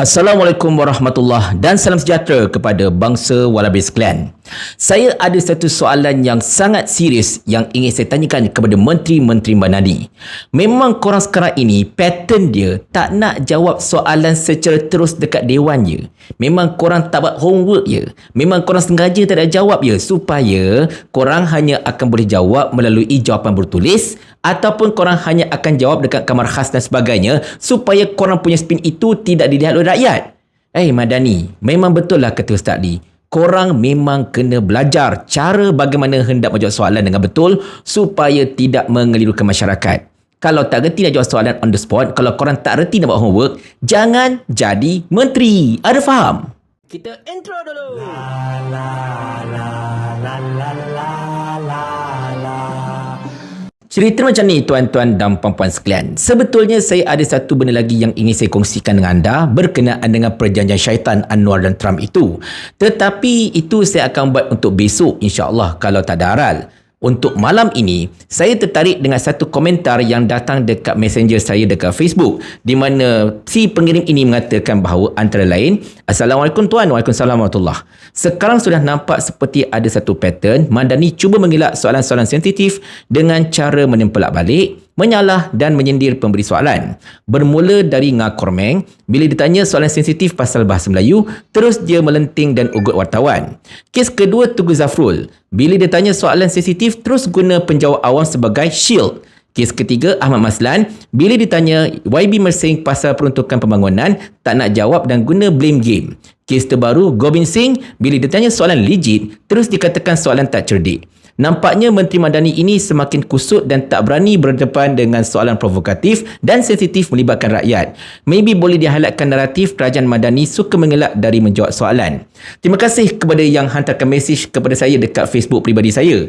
Assalamualaikum warahmatullahi dan salam sejahtera kepada bangsa Walabis Clan. Saya ada satu soalan yang sangat serius yang ingin saya tanyakan kepada Menteri-Menteri Manadi. Memang korang sekarang ini pattern dia tak nak jawab soalan secara terus dekat dewan je. Memang korang tak buat homework je. Memang korang sengaja tak ada jawab je supaya korang hanya akan boleh jawab melalui jawapan bertulis ataupun korang hanya akan jawab dekat kamar khas dan sebagainya supaya korang punya spin itu tidak dilihat oleh rakyat. Eh hey, Madani, memang betul lah kata Ustaz Lee. Korang memang kena belajar cara bagaimana hendak menjawab soalan dengan betul supaya tidak mengelirukan masyarakat. Kalau tak reti nak jawab soalan on the spot, kalau korang tak reti nak buat homework, jangan jadi menteri. Ada faham? Kita intro dulu. La la la la la la la. Cerita macam ni tuan-tuan dan puan-puan sekalian. Sebetulnya saya ada satu benda lagi yang ingin saya kongsikan dengan anda berkenaan dengan perjanjian syaitan Anwar dan Trump itu. Tetapi itu saya akan buat untuk besok insya-Allah kalau tak ada aral. Untuk malam ini, saya tertarik dengan satu komentar yang datang dekat messenger saya dekat Facebook di mana si pengirim ini mengatakan bahawa antara lain Assalamualaikum Tuan, Waalaikumsalam Warahmatullah. Sekarang sudah nampak seperti ada satu pattern Mandani cuba mengelak soalan-soalan sensitif dengan cara menempelak balik menyalah dan menyindir pemberi soalan. Bermula dari ngakormeng, bila ditanya soalan sensitif pasal bahasa Melayu, terus dia melenting dan ugut wartawan. Kes kedua Tugu Zafrul, bila ditanya soalan sensitif, terus guna penjawab awam sebagai shield. Kes ketiga Ahmad Maslan, bila ditanya YB Mersing pasal peruntukan pembangunan, tak nak jawab dan guna blame game. Kes terbaru Gobind Singh, bila ditanya soalan legit, terus dikatakan soalan tak cerdik. Nampaknya Menteri Madani ini semakin kusut dan tak berani berdepan dengan soalan provokatif dan sensitif melibatkan rakyat. Maybe boleh dihalatkan naratif kerajaan Madani suka mengelak dari menjawab soalan. Terima kasih kepada yang hantarkan mesej kepada saya dekat Facebook pribadi saya.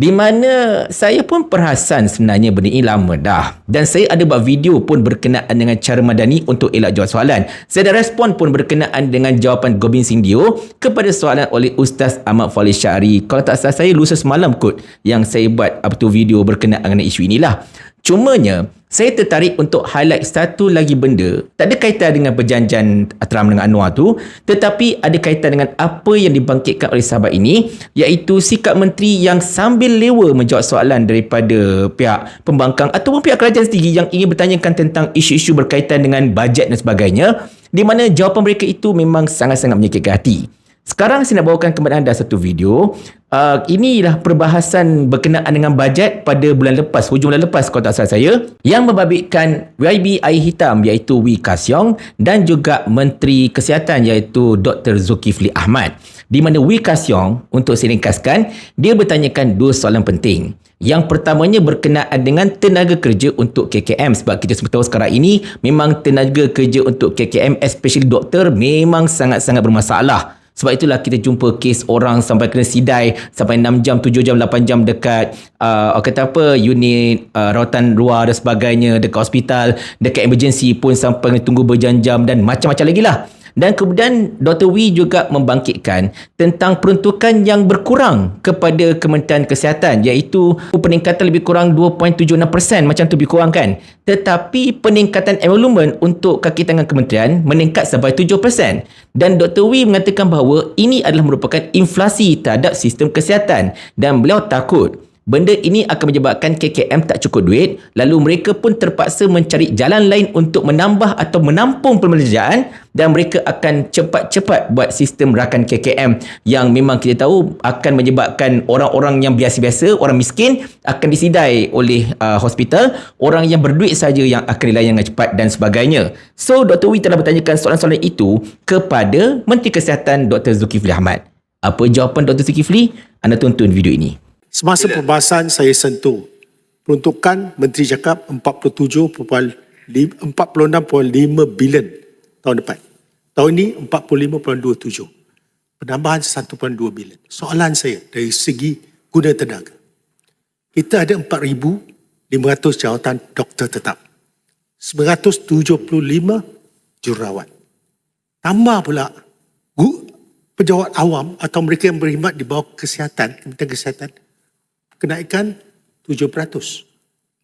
Di mana saya pun perasan sebenarnya benda ini lama dah. Dan saya ada buat video pun berkenaan dengan cara Madani untuk elak jawab soalan. Saya ada respon pun berkenaan dengan jawapan Gobin Singh Dio kepada soalan oleh Ustaz Ahmad Faliz Syari. Kalau tak salah saya lusa semalam kot yang saya buat apa tu video berkenaan dengan isu inilah. Cumanya, saya tertarik untuk highlight satu lagi benda tak ada kaitan dengan perjanjian Trump dengan Anwar tu tetapi ada kaitan dengan apa yang dibangkitkan oleh sahabat ini iaitu sikap menteri yang sambil lewa menjawab soalan daripada pihak pembangkang ataupun pihak kerajaan sendiri yang ingin bertanyakan tentang isu-isu berkaitan dengan bajet dan sebagainya di mana jawapan mereka itu memang sangat-sangat menyakitkan hati. Sekarang saya nak bawakan kepada anda satu video. Uh, inilah perbahasan berkenaan dengan bajet pada bulan lepas, hujung bulan lepas kalau tak salah saya, yang membabitkan YB Air Hitam iaitu Wee Kasyong dan juga Menteri Kesihatan iaitu Dr. Zulkifli Ahmad. Di mana Wee Kasyong, untuk saya ringkaskan, dia bertanyakan dua soalan penting. Yang pertamanya berkenaan dengan tenaga kerja untuk KKM sebab kita semua tahu sekarang ini memang tenaga kerja untuk KKM especially doktor memang sangat-sangat bermasalah. Sebab itulah kita jumpa kes orang sampai kena sidai sampai 6 jam, 7 jam, 8 jam dekat uh, kata apa unit uh, rawatan luar dan sebagainya dekat hospital, dekat emergency pun sampai kena tunggu berjam-jam dan macam-macam lagi lah. Dan kemudian Dr. Wee juga membangkitkan tentang peruntukan yang berkurang kepada Kementerian Kesihatan iaitu peningkatan lebih kurang 2.76% macam tu lebih kurang kan. Tetapi peningkatan enrollment untuk kaki tangan kementerian meningkat sampai 7%. Dan Dr. Wee mengatakan bahawa ini adalah merupakan inflasi terhadap sistem kesihatan dan beliau takut Benda ini akan menyebabkan KKM tak cukup duit lalu mereka pun terpaksa mencari jalan lain untuk menambah atau menampung pembelanjaan dan mereka akan cepat-cepat buat sistem rakan KKM yang memang kita tahu akan menyebabkan orang-orang yang biasa-biasa, orang miskin akan disidai oleh uh, hospital, orang yang berduit saja yang akan dilayan dengan cepat dan sebagainya. So Dr. Wee telah bertanyakan soalan-soalan itu kepada Menteri Kesihatan Dr. Zulkifli Ahmad. Apa jawapan Dr. Zulkifli? Anda tonton video ini. Semasa perbahasan saya sentuh peruntukan Menteri cakap 47.46.5 bilion tahun depan. Tahun ini 45.27. Penambahan 1.2 bilion. Soalan saya dari segi guna tenaga. Kita ada 4,500 jawatan doktor tetap. 975 jururawat. Tambah pula pejabat awam atau mereka yang berkhidmat di bawah kesihatan, Kementerian Kesihatan, kenaikan 7%.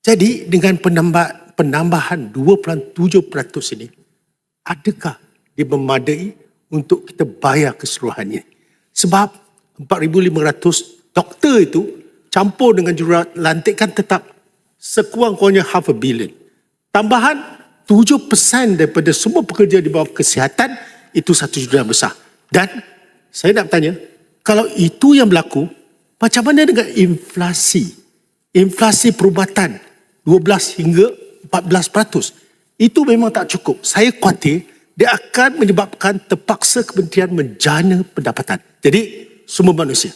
Jadi dengan penambah, penambahan 2.7% ini, adakah dia memadai untuk kita bayar keseluruhannya. Sebab 4,500 doktor itu campur dengan jururat lantikan tetap sekurang-kurangnya half a billion. Tambahan 7% daripada semua pekerja di bawah kesihatan itu satu juta yang besar. Dan saya nak bertanya, kalau itu yang berlaku, macam mana dengan inflasi? Inflasi perubatan 12 hingga 14%. Itu memang tak cukup. Saya khawatir dia akan menyebabkan terpaksa kementerian menjana pendapatan. Jadi, semua manusia.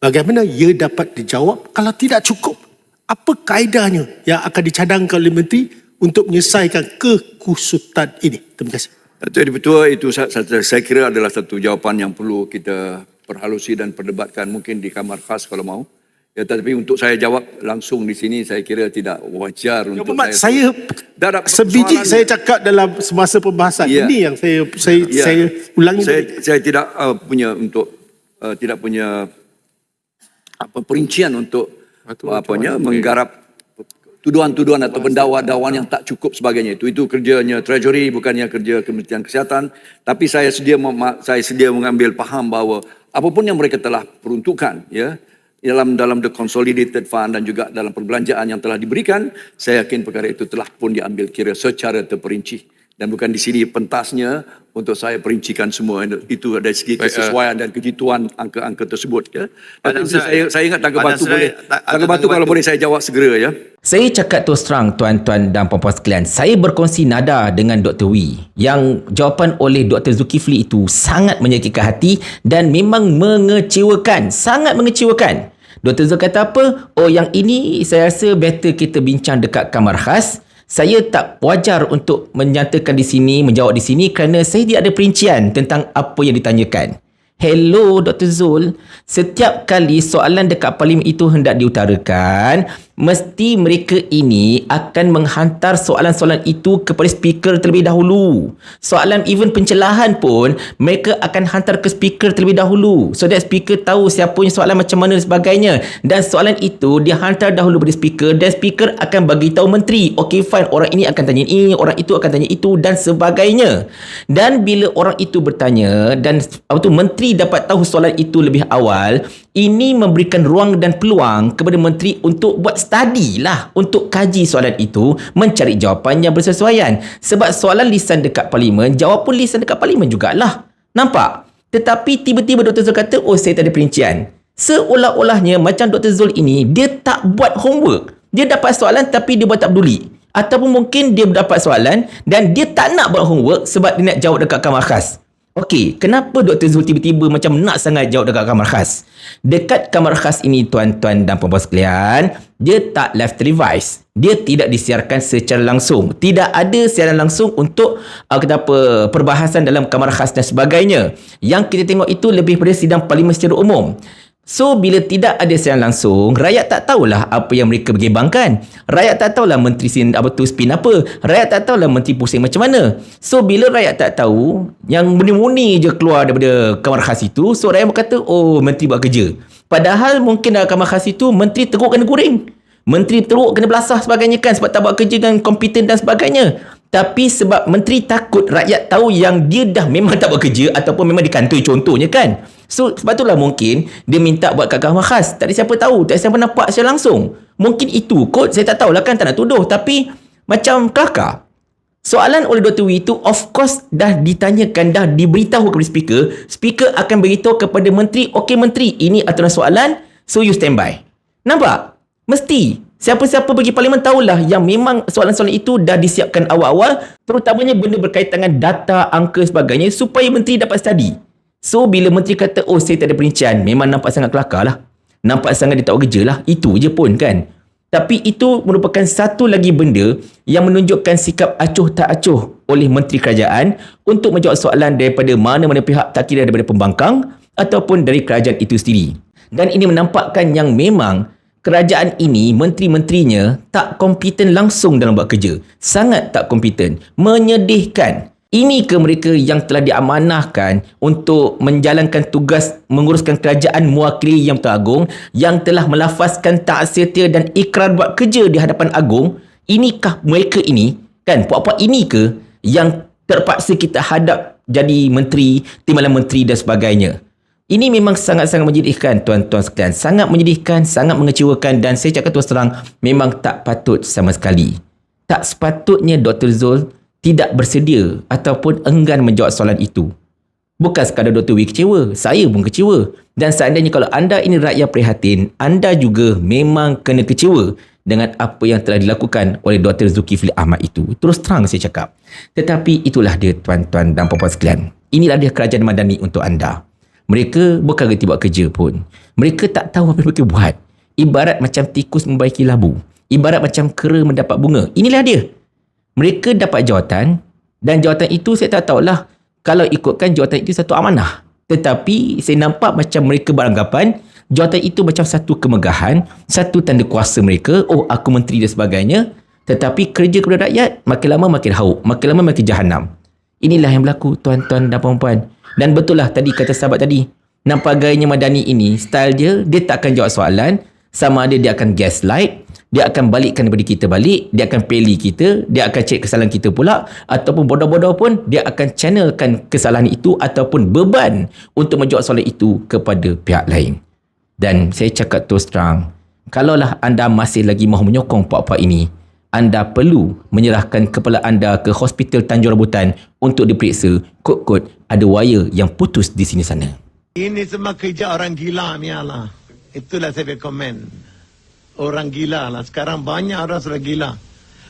Bagaimana ia dapat dijawab kalau tidak cukup? Apa kaedahnya yang akan dicadangkan oleh menteri untuk menyelesaikan kekusutan ini? Terima kasih. Yang Betul itu saya, saya kira adalah satu jawapan yang perlu kita perhalusi dan perdebatkan mungkin di kamar khas kalau mau. Ya, tetapi untuk saya jawab langsung di sini saya kira tidak wajar Ya, untuk Muhammad, saya. saya Dah, dah, sebiji saya cakap dalam semasa pembahasan Ya. ini yang saya saya Ya. saya ulangi Saya, tadi. saya tidak uh, punya untuk uh, tidak punya apa perincian untuk apanya menggarap tuduhan-tuduhan atau pendakwa-dakwaan yang tak cukup sebagainya itu. Itu kerjanya treasury bukannya kerja Kementerian Kesihatan. Tapi saya sedia saya sedia mengambil faham bahawa apapun yang mereka telah peruntukkan ya dalam dalam the consolidated fund dan juga dalam perbelanjaan yang telah diberikan saya yakin perkara itu telah pun diambil kira secara terperinci dan bukan di sini pentasnya untuk saya perincikan semua itu dari segi Baik, kesesuaian dan kejituan angka-angka tersebut ya. Nanti saya Serai- saya ingat tangga batu boleh. ta- Tangga Tangga batu kalau Batu. boleh saya jawab segera ya. Saya cakap terus terang tuan-tuan dan puan-puan sekalian. Saya berkongsi nada dengan Dr. Wee yang jawapan oleh Dr. Zulkifli itu sangat menyakitkan hati dan memang mengecewakan. Sangat mengecewakan. Dr. Zul kata apa? Oh yang ini saya rasa better kita bincang dekat kamar khas. Saya tak wajar untuk menyatakan di sini, menjawab di sini kerana saya tidak ada perincian tentang apa yang ditanyakan. Hello Dr. Zul, setiap kali soalan dekat parlimen itu hendak diutarakan, mesti mereka ini akan menghantar soalan-soalan itu kepada speaker terlebih dahulu. Soalan even pencelahan pun, mereka akan hantar ke speaker terlebih dahulu. So that speaker tahu siapa punya soalan macam mana dan sebagainya. Dan soalan itu dia hantar dahulu kepada speaker dan speaker akan bagi tahu menteri. Okay fine, orang ini akan tanya ini, orang itu akan tanya itu dan sebagainya. Dan bila orang itu bertanya dan apa tu menteri dapat tahu soalan itu lebih awal, ini memberikan ruang dan peluang kepada menteri untuk buat study lah untuk kaji soalan itu, mencari jawapan yang bersesuaian. Sebab soalan lisan dekat parlimen, jawab pun lisan dekat parlimen jugalah. Nampak? Tetapi tiba-tiba Dr. Zul kata, oh saya tak ada perincian. Seolah-olahnya macam Dr. Zul ini, dia tak buat homework. Dia dapat soalan tapi dia buat tak peduli. Ataupun mungkin dia dapat soalan dan dia tak nak buat homework sebab dia nak jawab dekat kamar khas. Okey, kenapa Dr. Zul tiba-tiba macam nak sangat jawab dekat kamar khas? Dekat kamar khas ini tuan-tuan dan puan-puan sekalian, dia tak live televised. Dia tidak disiarkan secara langsung. Tidak ada siaran langsung untuk uh, kata apa perbahasan dalam kamar khas dan sebagainya. Yang kita tengok itu lebih pada sidang parlimen secara umum. So bila tidak ada siaran langsung, rakyat tak tahulah apa yang mereka bergebangkan. Rakyat tak tahulah menteri sin apa tu spin apa. Rakyat tak tahulah menteri pusing macam mana. So bila rakyat tak tahu, yang muni-muni je keluar daripada kamar khas itu, so rakyat berkata, "Oh, menteri buat kerja." Padahal mungkin dalam kamar khas itu menteri teruk kena goreng. Menteri teruk kena belasah sebagainya kan sebab tak buat kerja dengan kompeten dan sebagainya. Tapi sebab menteri takut rakyat tahu yang dia dah memang tak buat kerja ataupun memang dikantoi contohnya kan. So sebab itulah mungkin dia minta buat kat kamar khas. Tak ada siapa tahu, tak ada siapa nampak secara langsung. Mungkin itu kot, saya tak tahulah kan tak nak tuduh. Tapi macam kelakar. Soalan oleh Dr. Wee itu of course dah ditanyakan, dah diberitahu kepada speaker. Speaker akan beritahu kepada menteri, okey menteri, ini aturan soalan, so you stand by. Nampak? Mesti. Siapa-siapa pergi parlimen tahulah yang memang soalan-soalan itu dah disiapkan awal-awal, terutamanya benda berkaitan dengan data, angka sebagainya supaya menteri dapat study. So bila menteri kata, oh saya tak ada perincian, memang nampak sangat kelakar lah. Nampak sangat dia tak kerja lah. Itu je pun kan. Tapi itu merupakan satu lagi benda yang menunjukkan sikap acuh tak acuh oleh Menteri Kerajaan untuk menjawab soalan daripada mana-mana pihak tak kira daripada pembangkang ataupun dari kerajaan itu sendiri. Dan ini menampakkan yang memang kerajaan ini, menteri-menterinya tak kompeten langsung dalam buat kerja. Sangat tak kompeten. Menyedihkan. Ini ke mereka yang telah diamanahkan untuk menjalankan tugas menguruskan kerajaan mewakili Yang Agung yang telah melafazkan tak setia dan ikrar buat kerja di hadapan Agung? Inikah mereka ini, kan, puak-puak ini ke yang terpaksa kita hadap jadi menteri, timbalan menteri dan sebagainya. Ini memang sangat-sangat menyedihkan tuan-tuan sekalian. Sangat menyedihkan, sangat mengecewakan dan saya cakap terus terang memang tak patut sama sekali. Tak sepatutnya Dr. Zul tidak bersedia ataupun enggan menjawab soalan itu. Bukan sekadar Dr. Wee kecewa, saya pun kecewa. Dan seandainya kalau anda ini rakyat prihatin, anda juga memang kena kecewa dengan apa yang telah dilakukan oleh Dr. Zulkifli Ahmad itu. Terus terang saya cakap. Tetapi itulah dia tuan-tuan dan puan-puan sekalian. Inilah dia kerajaan madani untuk anda. Mereka bukan kerti buat kerja pun. Mereka tak tahu apa yang mereka buat. Ibarat macam tikus membaiki labu. Ibarat macam kera mendapat bunga. Inilah dia. Mereka dapat jawatan dan jawatan itu saya tak tahulah kalau ikutkan jawatan itu satu amanah. Tetapi saya nampak macam mereka beranggapan jawatan itu macam satu kemegahan, satu tanda kuasa mereka, oh aku menteri dan sebagainya. Tetapi kerja kepada rakyat makin lama makin hauk, makin lama makin jahanam. Inilah yang berlaku tuan-tuan dan puan-puan. Dan betul lah tadi kata sahabat tadi, nampak gayanya Madani ini, style dia, dia tak akan jawab soalan, sama ada dia akan gaslight, dia akan balikkan daripada kita balik, dia akan peli kita, dia akan cek kesalahan kita pula, ataupun bodoh-bodoh pun, dia akan channelkan kesalahan itu ataupun beban untuk menjawab soalan itu kepada pihak lain. Dan saya cakap terus terang, kalaulah anda masih lagi mahu menyokong puak-puak ini, anda perlu menyerahkan kepala anda ke hospital Tanjung Rambutan untuk diperiksa. Kod-kod ada wire yang putus di sini sana. Ini semua kerja orang gila ni lah. Itulah saya boleh komen. Orang gila lah. Sekarang banyak orang sudah gila.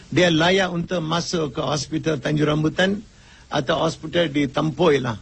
Dia layak untuk masuk ke hospital Tanjung Rambutan atau hospital di Tampoi lah.